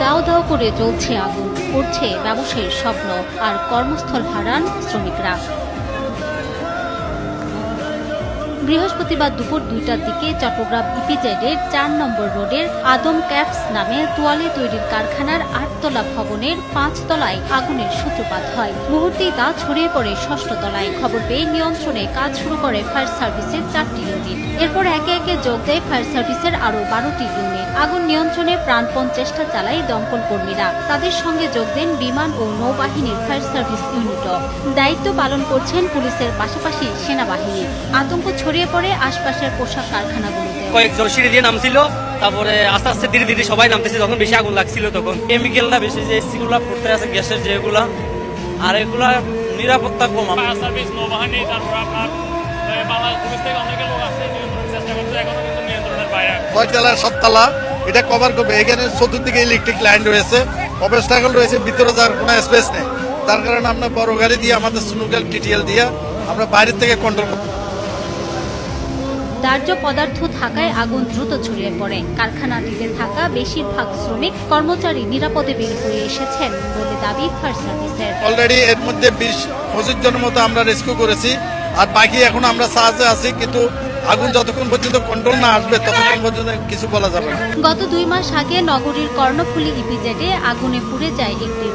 দাও দাও করে জ্বলছে আগুন উঠছে ব্যবসায়ীর স্বপ্ন আর কর্মস্থল হারান শ্রমিকরা। বৃহস্পতিবার দুপুর দুইটার দিকে চট্টগ্রাম ইপিজেডের চার নম্বর রোডের আদম ক্যাপস নামে তোয়ালে তৈরির কারখানার আটতলা ভবনের পাঁচ তলায় আগুনের সূত্রপাত হয়। মুহূর্তেই তা ছড়িয়ে পড়ে ষষ্ঠ তলায়। খবর পেয়ে নিয়ন্ত্রণে কাজ শুরু করে ফায়ার সার্ভিসের চারটি ইউনিট। এরপর একে একে যোগ দেয় ফায়ার সার্ভিসের আরও বারোটি ইউনিট। আগুন নিয়ন্ত্রণে প্রাণপণ চেষ্টা চালায় দমকল কর্মীরা। তাদের সঙ্গে যোগ দেন বিমান ও নৌবাহিনীর ফায়ার সার্ভিস ইউনিটও। দায়িত্ব পালন করছেন পুলিশের পাশাপাশি সেনাবাহিনী। আতঙ্ক ছড়িয়ে পড়ে আশপাশের পোশাক কারখানাগুলোতে। কয়েকজন সিঁড়ি দিয়ে নামছিল তারপরে আস্তে আস্তে ধীরে ধীরে সবাই নামতেছে যখন বেশি আগুন লাগছিল তখন। কেমিক্যালটা বেশি যে এসিগুলা ফুটতে আছে গ্যাসের যেগুলা আর এগুলা নিরাপত্তা কম। সার্ভিস নৌবাহিনী তারপর আপনার বাংলাদেশ থেকে অনেকে লোক আসছে চেষ্টা করছে এখনও কিন্তু নিয়ন্ত্রণের বাইরে। ছয়তলার সাততলা এটা কভার করবে। এখানে চতুর্দিকে ইলেকট্রিক লাইন রয়েছে অবস্টাকল রয়েছে ভিতরে যাওয়ার কোনো স্পেস নেই। তার কারণে আমরা বড় গাড়ি দিয়ে আমাদের স্নুকেল টিটিএল দিয়ে আমরা বাইরের থেকে কন্ট্রোল করতে দাহ্য পদার্থ থাকায় আগুন দ্রুত ছড়িয়ে পড়ে। কারখানাটিতে থাকা বেশিরভাগ শ্রমিক কর্মচারী নিরাপদে বের হয়ে এসেছেন বলে দাবি ফায়ার সার্ভিসের। অলরেডি এর মধ্যে বিশ পঁচিশ জনের মতো আমরা রেস্কিউ করেছি আর বাকি এখন আমরা সাহায্যে আছি কিন্তু আগুন যতক্ষণ পর্যন্ত কন্ট্রোল না আসবে ততক্ষণ পর্যন্ত কিছু বলা যাবে না। গত দুই মাস আগে নগরীর কর্ণফুলি ইপিজেডে আগুনে পুড়ে যায় একটি